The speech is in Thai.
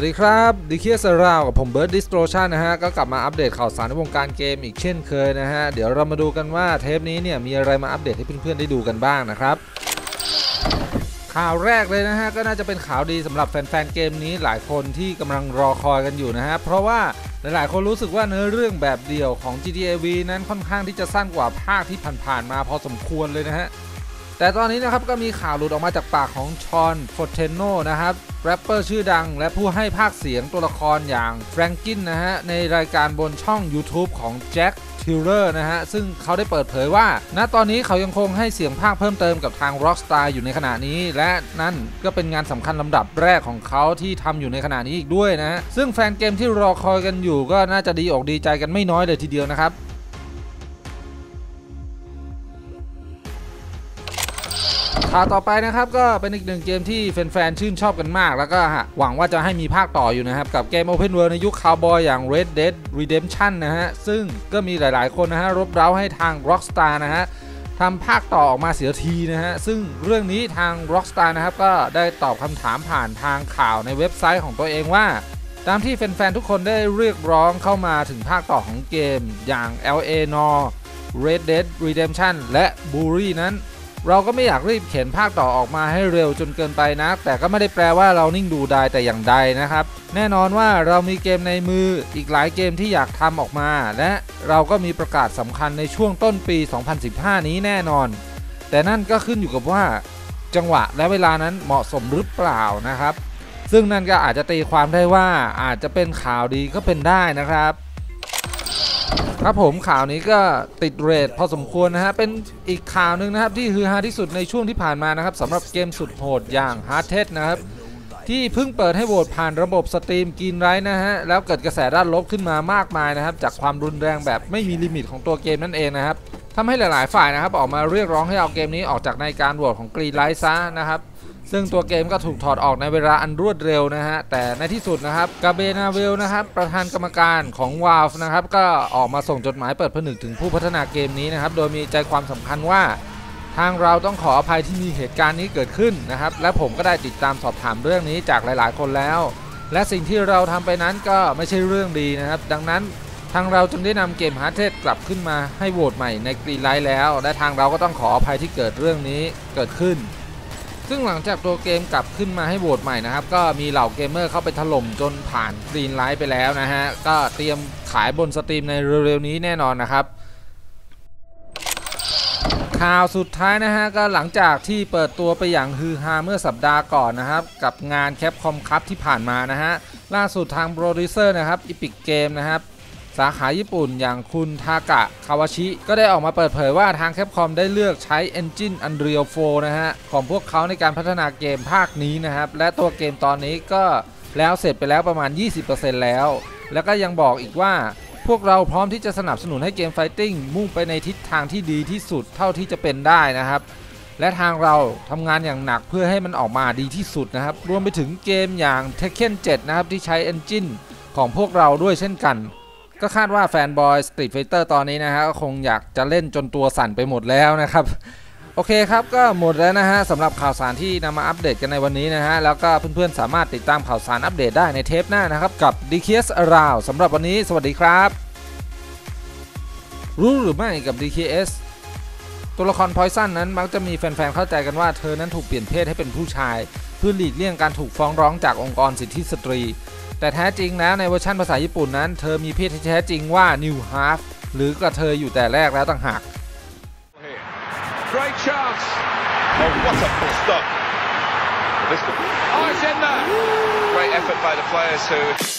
วัสดีครับดิเคียสราวกับผมเบิร์ดดิสโตรชันนะฮะ ก็กลับมาอัปเดตข่าวสารในวงการเกมอีกเช่นเคยนะฮะ เดี๋ยวเรามาดูกันว่าเทปนี้เนี่ยมีอะไรมาอัปเดตให้เพื่อนๆได้ดูกันบ้างนะครับ ข่าวแรกเลยนะฮะ ก็น่าจะเป็นข่าวดีสำหรับแฟนๆเกมนี้หลายคนที่กำลังรอคอยกันอยู่นะฮะ เพราะว่าหลายๆ คนรู้สึกว่าเนื้อเรื่องแบบเดี่ยวของ GTA V นั้นค่อนข้างที่จะสั้นกว่าภาคที่ผ่านๆมาพอสมควรเลยนะฮะ แต่ตอนนี้นะครับก็มีข่าวหลุดออกมาจากปากของชอนฟอร์เทนโนนะครับแรปเปอร์ชื่อดัง และผู้ให้ภาคเสียงตัวละครอย่างแฟรงกินนะฮะในรายการบนช่อง YouTube ของแจ็คทิลเลอร์นะฮะซึ่งเขาได้เปิดเผยว่า ณตอนนี้เขายังคงให้เสียงภาคเพิ่มเติมกับทาง Rockstar อยู่ในขณะนี้ และนั่นก็เป็นงานสำคัญลำดับแรกของเขาที่ทำอยู่ในขณะนี้อีกด้วยนะฮะซึ่งแฟนเกมที่รอคอยกันอยู่ก็น่าจะดีอกดีใจกันไม่น้อยเลยทีเดียวนะครับ ข่าวต่อไปนะครับก็เป็นอีกหนึ่งเกมที่แฟนๆชื่นชอบกันมาก แล้วก็หวังว่าจะให้มีภาคต่ออยู่นะครับ กับเกม Open World ในยุคคาวบอยอย่าง Red Dead Redemption นะฮะ ซึ่งก็มีหลายๆคนนะฮะรบเร้าให้ทาง Rockstar นะฮะทำภาคต่อออกมาเสียทีนะฮะ ซึ่งเรื่องนี้ทาง Rockstar นะครับก็ได้ตอบคำถามผ่านทางข่าวในเว็บไซต์ของตัวเองว่า ตามที่แฟนๆทุกคนได้เรียกร้องเข้ามาถึงภาคต่อของเกมอย่าง LA n o r Red Dead Redemption และ b u r y นั้น เราก็ไม่อยากรีบเขียนภาคต่อออกมาให้เร็วจนเกินไปนะแต่ก็ไม่ได้แปลว่าเรานิ่งดูได้แต่อย่างใดนะครับ แน่นอนว่าเรามีเกมในมืออีกหลายเกมที่อยากทำออกมา และเราก็มีประกาศสำคัญในช่วงต้นปี 2015 นี้แน่นอน แต่นั่นก็ขึ้นอยู่กับว่า จังหวะและเวลานั้นเหมาะสมหรือเปล่านะครับ ซึ่งนั่นก็อาจจะตีความได้ว่าอาจจะเป็นข่าวดีก็เป็นได้นะครับ ครับผมข่าวนี้ก็ติดเรทพอสมควรนะฮะ เป็นอีกข่าวหนึ่งนะครับ ที่ฮือฮาที่สุดในช่วงที่ผ่านมานะครับสำหรับเกมสุดโหดอย่าง Hard t e นะครับ ที่เพิ่งเปิดให้โหวตผ่านระบบสตรีมกินไรนะฮะ แล้วเกิดกระแสด้านลบขึ้นมามากมายนะครับ จากความรุนแรงแบบไม่มีลิมิตของตัวเกมนั่นเองนะครับทำให้หลาย ๆ ฝ่ายนะครับ ออกมาเรียกร้องให้เอาเกมนี้ออกจากในการโหวตของกรีนไลท์ซะนะครับ ซึ่งตัวเกมก็ถูกถอดออกในเวลาอันรวดเร็วนะฮะ แต่ในที่สุดนะครับกาเบนาเวลนะครับ ประธานกรรมการของ Valve นะครับ ก็ออกมาส่งจดหมายเปิดผนึกถึงผู้พัฒนาเกมนี้นะครับ โดยมีใจความสำคัญว่า ทางเราต้องขออภัยที่มีเหตุการณ์นี้เกิดขึ้นนะครับ และผมก็ได้ติดตามสอบถามเรื่องนี้จากหลาย ๆ คนแล้ว และสิ่งที่เราทำไปนั้นก็ไม่ใช่เรื่องดีนะครับ ดังนั้นทางเราจึงได้นำเกมฮาร์เทสกลับขึ้นมาให้โหวตใหม่ในกรีนไลท์แล้ว และทางเราก็ต้องขออภัยที่เกิดเรื่องนี้เกิดขึ้น ซึ่งหลังจากตัวเกมกลับขึ้นมาให้โหวตใหม่นะครับ ก็มีเหล่าเกมเมอร์เข้าไปถล่มจนผ่านกรีนไลท์ไปแล้วนะฮะ ก็เตรียมขายบนสตรีมในเร็วๆนี้แน่นอนนะครับ ข่าวสุดท้ายนะฮะ ก็หลังจากที่เปิดตัวไปอย่างฮือฮาเมื่อสัปดาห์ก่อนนะครับ กับงานแคปคอมคัพที่ผ่านมานะฮะ ล่าสุดทางโปรดิวเซอร์นะครับอีพิกเกมนะครับ สาขาญี่ปุ่นอย่างคุณทากะคาวาชิ ก็ได้ออกมาเปิดเผยว่าทางแคปคอมได้เลือกใช้ Engine Unreal 4 นะฮะ ของพวกเขาในการพัฒนาเกมภาคนี้นะครับ และตัวเกมตอนนี้ก็แล้วเสร็จไปแล้วประมาณ 20%แล้ว แล้วก็ยังบอกอีกว่าพวกเราพร้อมที่จะสนับสนุนให้เกมไฟติ้งมุ่งไปในทิศทางที่ดีที่สุดเท่าที่จะเป็นได้นะครับ และทางเราทำงานอย่างหนักเพื่อให้มันออกมาดีที่สุดนะครับ รวมไปถึงเกมอย่าง Tekken 7 นะครับที่ใช้ Engine ของพวกเราด้วยเช่นกัน ก็คาดว่าแฟนบอยสตรีทไฟเตอร์ตอนนี้นะฮะก็คงอยากจะเล่นจนตัวสั่นไปหมดแล้วนะครับ โอเคครับก็หมดแล้วนะฮะสำหรับข่าวสารที่นำมาอัปเดตกันในวันนี้นะฮะ แล้วก็เพื่อนๆสามารถติดตามข่าวสารอัปเดตได้ในเทปหน้านะครับ กับ d k s Around สำหรับวันนี้สวัสดีครับ รู้หรือไม่กับ DKS ตัวละครพอยซันนั้นมักจะมีแฟนๆเข้าใจกันว่าเธอนั้นถูกเปลี่ยนเพศให้เป็นผู้ชาย เพื่อหลีกเลี่ยงการถูกฟ้องร้องจากองค์กรสิทธิสตรี แต่แท้จริงแล้วในเวอร์ชันภาษาญี่ปุ่นนั้น เธอมีเพศที่แท้จริงว่า New Half หรือกระเทยอยู่แต่แรกแล้วต่างหาก Great chance. Oh, what a full stop. Oh, it's in there. Great effort by the players who.